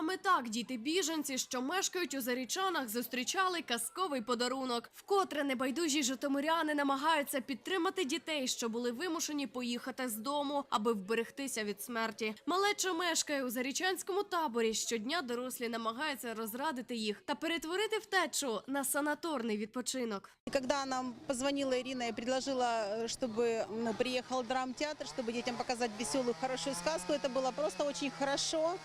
Саме так діти біженці, що мешкають у Зарічанах, зустрічали казковий подарунок. Вкотре небайдужі житомиряни намагаються підтримати дітей, що були вимушені поїхати з дому, аби вберегтися від смерті. Малеча мешкає у зарічанському таборі. Щодня дорослі намагаються розрадити їх та перетворити втечу на санаторний відпочинок. И Когда нам позвонила Ирина и предложила, э, чтобы ну, приехал драмтеатр, чтобы детям показать веселую, хорошую сказку, это было просто очень хорошо.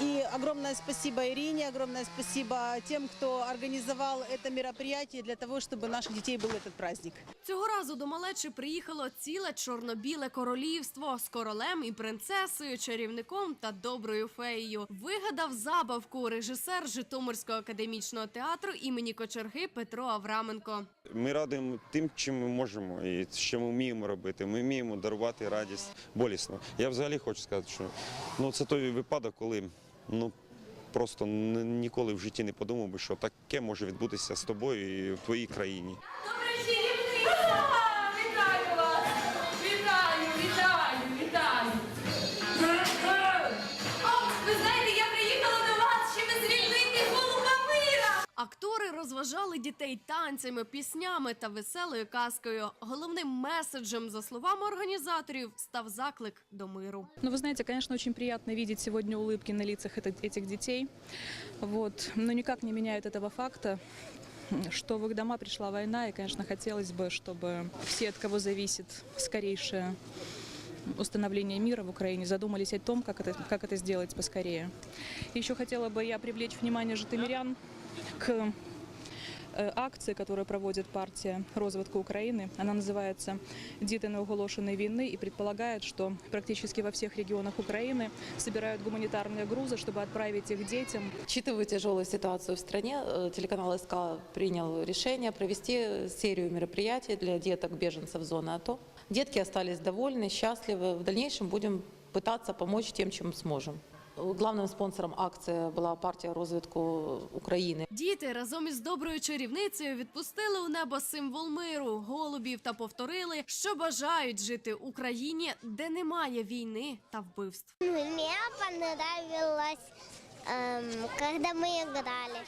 И огромное спасибо Ирине, огромное спасибо тем, кто организовал это мероприятие для того, чтобы у наших детей был этот праздник. Цього разу до малечі приїхало ціле чорно-біле королівство з королем і принцесою, чарівником та доброю феєю. Вигадав забавку режисер Житомирського академічного театру імені Кочерги Петро Авраменко. Ми радуємо тим, чим ми можемо і що ми вміємо робити. Ми вміємо дарувати радість болісно. Я взагалі хочу сказати, що ну, це той випадок, коли ну, просто ніколи в житті не подумав би, що таке може відбутися з тобою і в твоїй країні. розважали дітей танцями, піснями та веселою казкою. Головним меседжем, за словами організаторів, став заклик до миру. Ну, вы знаете, конечно, очень приятно видеть сегодня улыбки на лицах это- этих детей. Вот. Но никак не меняет этого факта, что в их дома пришла война, и, конечно, хотелось бы, чтобы все, от кого зависит скорейшее установление мира в Украине, задумались о том, как это, как это сделать поскорее. Еще хотела бы я привлечь внимание житомирян к э, акции, которую проводит партия «Розвитку Украины». Она называется «Діти неоголошеної війни» и предполагает, что практически во всех регионах Украины собирают гуманитарные грузы, чтобы отправить их детям Учитывая тяжелую ситуацию в стране, э, телеканал СК принял решение провести серию мероприятий для деток беженцев зоны АТО. Детки остались довольны, счастливы. В дальнейшем будем пытаться помочь тем, чем сможем. Главным спонсором акції була партія розвитку України. Діти разом із доброю чарівницею відпустили у небо символ миру, голубів та повторили, що бажають жити у країні, де немає війни та вбивств. Мені понравилось, эм, когда мы играли.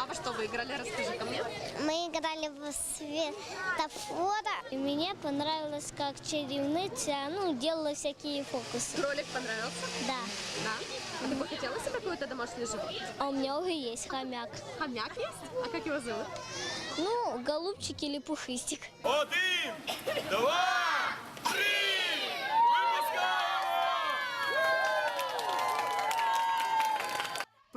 А ви що ви грали? Розкажи ко мені. Мы играли в светофора. И мне понравилось, как чарівниця, ну, делала всякие фокусы. Кролик понравился? Да. Да. А ты бы хотела себе какое-то домашнее животное? А у меня уже есть хомяк. Хомяк есть? А как его зовут? Ну, голубчик или пушистик. Один, два,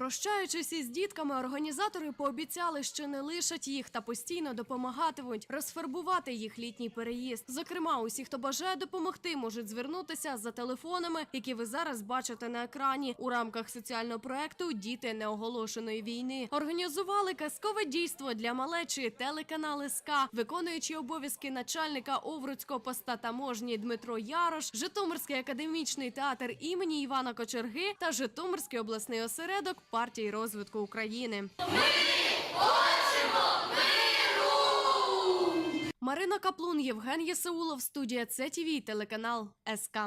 Прощаючись із дітками, організатори пообіцяли, що не лишать їх та постійно допомагатимуть розфарбувати їх літній переїзд. Зокрема, усі, хто бажає допомогти, можуть звернутися за телефонами, які ви зараз бачите на екрані у рамках соціального проекту Діти неоголошеної війни. Організували казкове дійство для малечі телеканал СК, виконуючи обов'язки начальника Овруцького поста таможні Дмитро Ярош, Житомирський академічний театр імені Івана Кочерги та Житомирський обласний осередок партії розвитку України. Марина Каплун, Євген Єсеулов, студія ЦТВ, телеканал СК.